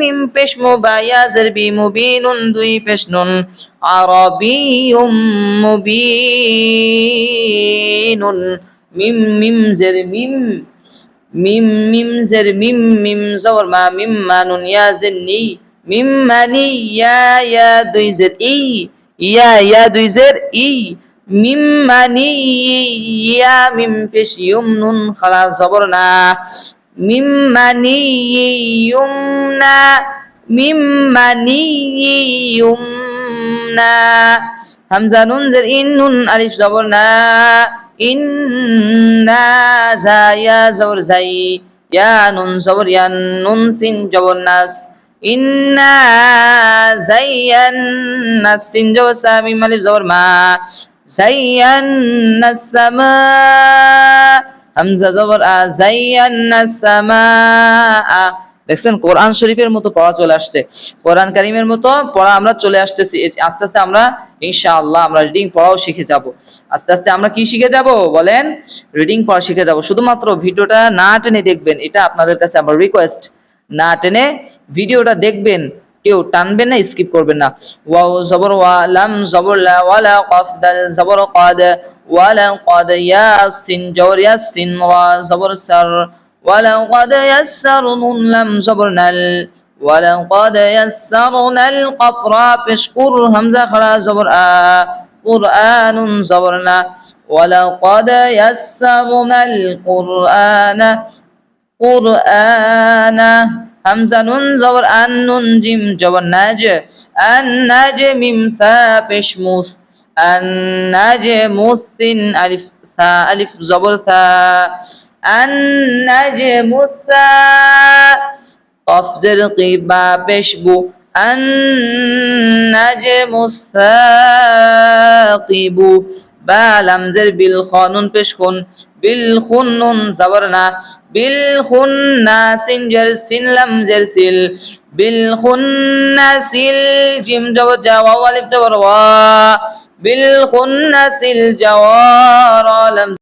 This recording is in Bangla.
মিম পেশ মু বা ইয়া জের বি মুবিনুন দুই পেশ নুন আরবিয়ুম মুবিনুন, মিম মিম জের মিম মিম মিম জের মিম মিম জবর মা, মিম মা নুন, ইয়া জের নি, মিম মানি ইয়া ইয়া দুই জের ই, ইয়া ইয়া দুই জের ই, মিম মানি ইয়া মিম পেশ ইউম নুন, খালা জবর না। মিম মানি ইউমনা মিম মানি ইউমনা হামজা নুন জের ইন নুন আলিফ জবর না। ইন্না জায়া জবর জাই, ইয়া নুন জবর ইয়ান নুন সিন জবর নাস। ইন্না জাইয়ান্না সিন জবর সা, মিম মা। হামজা জবর, আ জাইয়ান্না দেখছেন, কোরআন শরীফের মতো পড়া চলে আসছে। কোরআন কারিমের মতো পড়া আমরা চলে আসতেছি। আস্তে আস্তে আমরা, ইনশাআল্লাহ, আমরা রিডিং পড়াও শিখে যাব। আস্তে আস্তে আমরা কি শিখে যাব? বলেন রিডিং পড়া শিখে যাব। শুধুমাত্র ভিডিওটা না টেনে দেখবেন, এটা আপনাদের কাছে আমার রিকোয়েস্ট না টেনে ভিডিওটা দেখবেন, কেউ টানবেন না স্কিপ করবেন না। ওয়াও জবর, ওয়া লাম জবর লা, ওয়ালা কফ দাল জবর قد ولقد ياسن جور ياسن وزبر سر ولقد يسرنا لم صبرنا ولقد يسرنا القبر فاشكر همزة خلا صبر قرآن صبرنا ولقد يسرنا القرآن قرآن همزة نون زبر أن نون جيم جبر ناج أن ناج ميم ثابش موس النجم الثن ألف ثا ألف زبر ثا النجم الثا قف زرقي باب شبو النجم الثاقب با لمزر بالخانون بشخن بالخنون زبرنا بالخناس جرسين لم جرسل بالخناس الجيم جبر جوا والف جبر وا بالخناس الجوار لم